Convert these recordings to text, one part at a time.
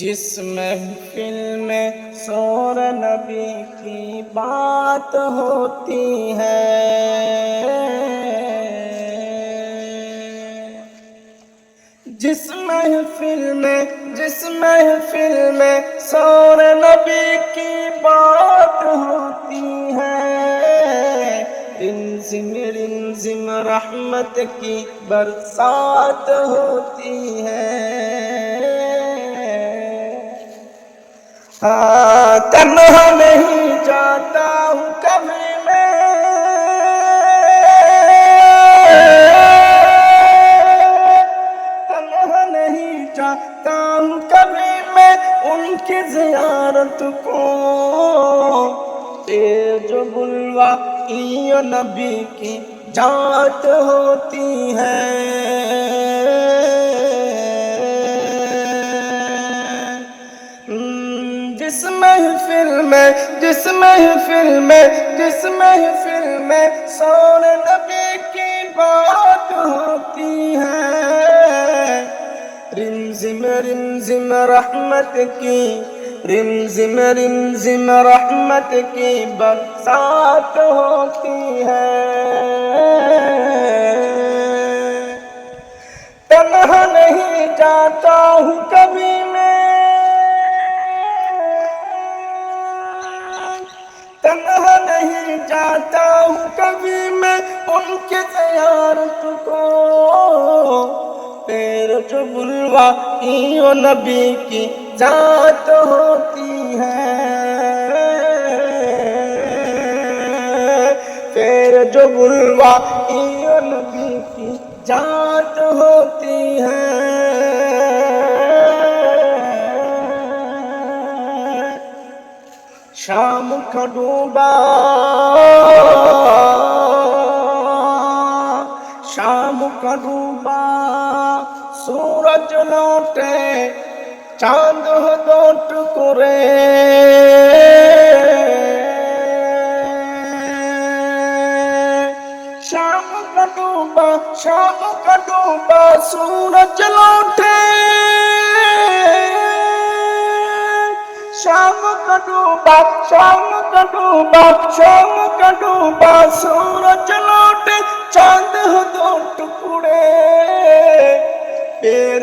جس محفل میں سور نبی کی بات ہوتی ہے۔ جس محفل میں جس محفل میں سور نبی کی بات ہوتی ہے۔ رنزم رنزم رحمت کی برسات ہوتی ہے۔ تنہا نہیں جاتا ہوں کبھی میں۔ تنہا نہیں جاتا ہوں کبھی میں ان کی زیارت کو۔ یہ جو بلوا نبی کی جات ہوتی ہے۔ میں، جس محفل میں، جس محفل میں سون نبی کی بات ہوتی ہے۔ رمزم رمزم رحمت کی رمزم رمزم رحمت کی برسات ہوتی ہے۔ نہیں جاتا ہوں کبھی میں ان کے زیارت کو۔ پیر جو بلوا ایو نبی کی ذات ہوتی ہے۔ پیر جو بلوا ایو نبی کی ذات ہوتی ہے۔ শাম ডুবা শাম ডুবা সূরজ লটে চাঁদ দট করে। শাম ডুবা শাম ডুবা সূরজ ডুবা চমক ডুবা চমক ডুবা সূরজ লুটে চাঁদ দো টুকড়ে পের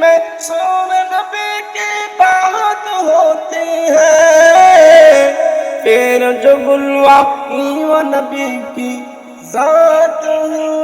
میں سون نبی کی بات ہوتی ہے پھر جو بلوا ایو نبی کی ذات ہوتی